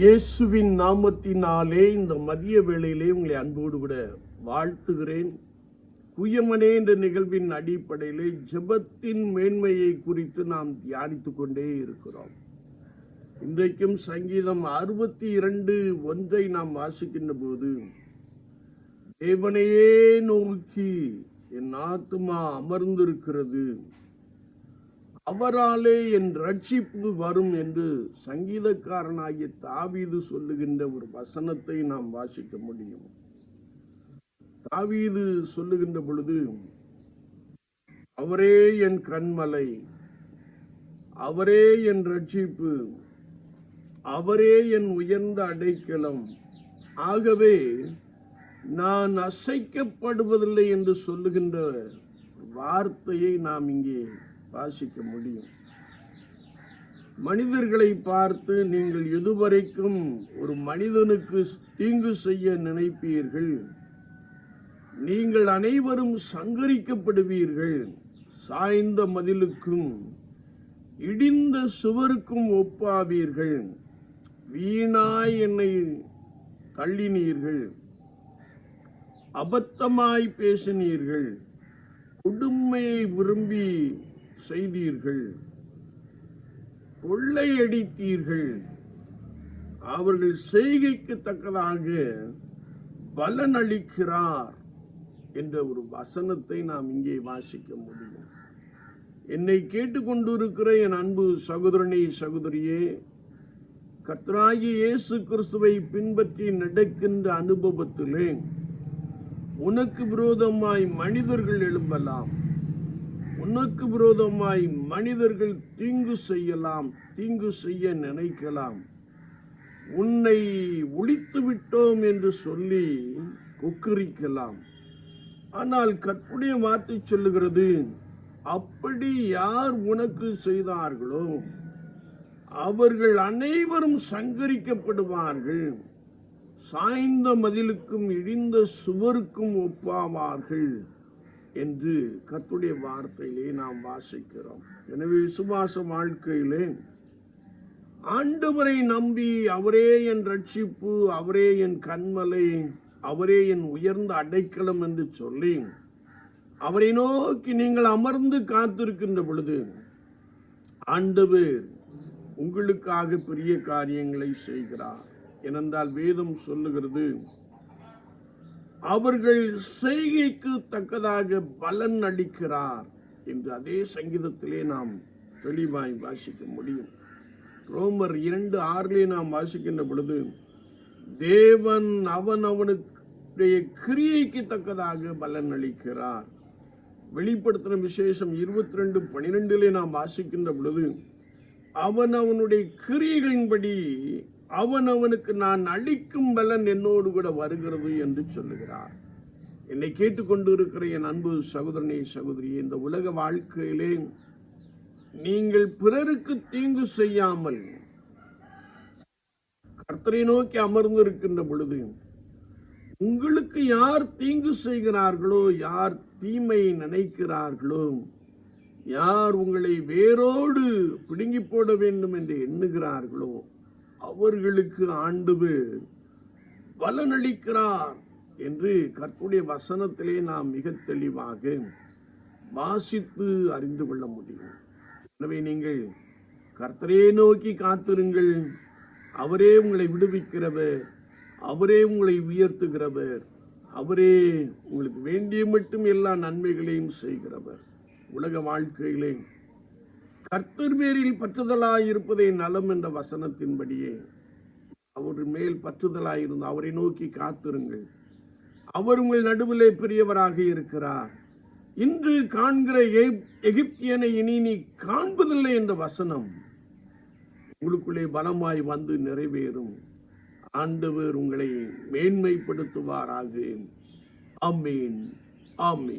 இயேசுவின் நாமத்தினாலே இந்த மதிய வேளையிலே உங்களை அன்போடு கூட வாழ்த்துகிறேன். குயமனே என்ற நிகழ்வின் அடிப்படையிலே ஜெபத்தின் மேன்மையை குறித்து நாம் தியானித்து கொண்டே இருக்கிறோம். இன்றைக்கும் சங்கீதம் அறுபத்தி இரண்டு ஒன்றை நாம் வாசிக்கின்ற போது தேவனையே நோக்கி என் ஆத்துமா அமர்ந்திருக்கிறது. அவராலே என் ரட்சிப்பு வரும் என்று சங்கீதக்காரனாகிய தாவீது சொல்லுகின்ற ஒரு வசனத்தை நாம் வாசிக்க முடியும். தாவீது சொல்லுகின்ற பொழுது அவரே என் கண்மலை அவரே என் ரட்சிப்பு அவரே என் உயர்ந்த அடைக்கலம். ஆகவே நான் அசைக்கப்படுவதில்லை என்று சொல்லுகின்ற வார்த்தையை நாம் இங்கே வாசிக்க முடியும். மனிதர்களை பார்த்து நீங்கள் எதுவரைக்கும் ஒரு மனிதனுக்கு தீங்கு செய்ய நினைப்பீர்கள்? நீங்கள் அனைவரும் சங்கரிக்கப்படுவீர்கள். சாய்ந்த மதிலுக்கும் இடிந்த சுவருக்கும் ஒப்பாவீர்கள். வீணாய் என்னை தள்ளினீர்கள். அபத்தமாய் பேசினீர்கள். கொடுமையை விரும்பி செய்தீர்கள். கொள்ளையடித்தீர்கள் அவர்கள் செய்கைக்கு தக்கதாக பலன் அளிக்கிறார் என்ற ஒரு வசனத்தை நாம் இங்கே வாசிக்க முடியும். என்னை கேட்டுக்கொண்டிருக்கிற என் அன்பு சகோதரனே சகோதரியே கத்ராகி இயேசு கிறிஸ்துவை பின்பற்றி நடக்கின்ற அனுபவத்திலே உனக்கு விரோதமாய் மனிதர்கள் எழும்பலாம். உனக்கு விரோதமாய் மனிதர்கள் தீங்கு செய்யலாம் தீங்கு செய்ய நினைக்கலாம். உன்னை ஒழித்து விட்டோம் என்று சொல்லி கொக்கரிக்கலாம். ஆனால் கற்புடைய வார்த்தை சொல்லுகிறது அப்படி யார் உனக்கு செய்தார்களோ அவர்கள் அனைவரும் சங்கரிக்கப்படுவார்கள். சாய்ந்த மதிலுக்கும் இடிந்த சுவருக்கும் ஒப்பாவார்கள். என்று கர்த்துடைய வார்த்தையிலே நாம் வாசிக்கிறோம். எனவே விசுவாச வாழ்க்கையிலே ஆண்டவரை நம்பி அவரே என் ரட்சிப்பு அவரே என் கண்மலை அவரே என் உயர்ந்த அடைக்கலம் என்று சொல்லி அவரை நோக்கி நீங்கள் அமர்ந்து காத்திருக்கின்ற பொழுது ஆண்டவர் உங்களுக்காக பெரிய காரியங்களை செய்கிறார். ஏனென்றால் வேதம் சொல்லுகிறது அவர்கள் செய்கைக்கு தக்கதாக பலன் அளிக்கிறார் என்று அதே சங்கீதத்திலே நாம் தெளிவாய் வாசிக்க முடியும். ரோமர் இரண்டு ஆறிலே நாம் வாசிக்கின்ற பொழுது தேவன் அவன் அவனுடைய கிரியைக்கு தக்கதாக பலன் அளிக்கிறார். வெளிப்படுத்தின விசேஷம் இருபத்தி ரெண்டு பனிரெண்டிலே நாம் வாசிக்கின்ற பொழுது அவன் அவனுடைய கிரியைகளின்படி அவன் அவனுக்கு நான் அளிக்கும் பலன் என்னோடு கூட வருகிறது என்று சொல்லுகிறார். என்னை கேட்டுக்கொண்டு இருக்கிற என் அன்பு சகோதரனே சகோதரி இந்த உலக வாழ்க்கையிலே நீங்கள் பிறருக்கு தீங்கு செய்யாமல் கர்த்தரை நோக்கி அமர்ந்திருக்கின்ற பொழுது உங்களுக்கு யார் தீங்கு செய்கிறார்களோ யார் தீமை நினைக்கிறார்களோ யார் உங்களை வேரோடு பிடுங்கி போட வேண்டும் என்று எண்ணுகிறார்களோ அவர்களுக்கு ஆண்டு பலனளிக்கிறார் என்று கர்த்துடைய வசனத்திலே நாம் மிக தெளிவாக வாசித்து அறிந்து கொள்ள முடியும். எனவே நீங்கள் கர்த்தரே நோக்கி காத்திருங்கள். அவரே உங்களை விடுவிக்கிறவர். அவரே உங்களை உயர்த்துகிறவர். அவரே உங்களுக்கு வேண்டிய மட்டும் எல்லா நன்மைகளையும் செய்கிறவர். உலக வாழ்க்கையிலே கர்த்தர் பேரில் பற்றுதலாயிருப்பதே நலம் என்ற வசனத்தின்படியே அவர் மேல் பற்றுதலாயிருந்து அவரை நோக்கி காத்திருங்கள். அவர் உங்கள் நடுவிலே பெரியவராக இருக்கிறார். இன்று காண்கிற எகிப்தியனை இனி நீ காண்பதில்லை என்ற வசனம் உங்களுக்குள்ளே பலமாய் வந்து நிறைவேறும். ஆண்டவர் உங்களை மேன்மைப்படுத்துவாராக. அம்மீன் ஆமீன்.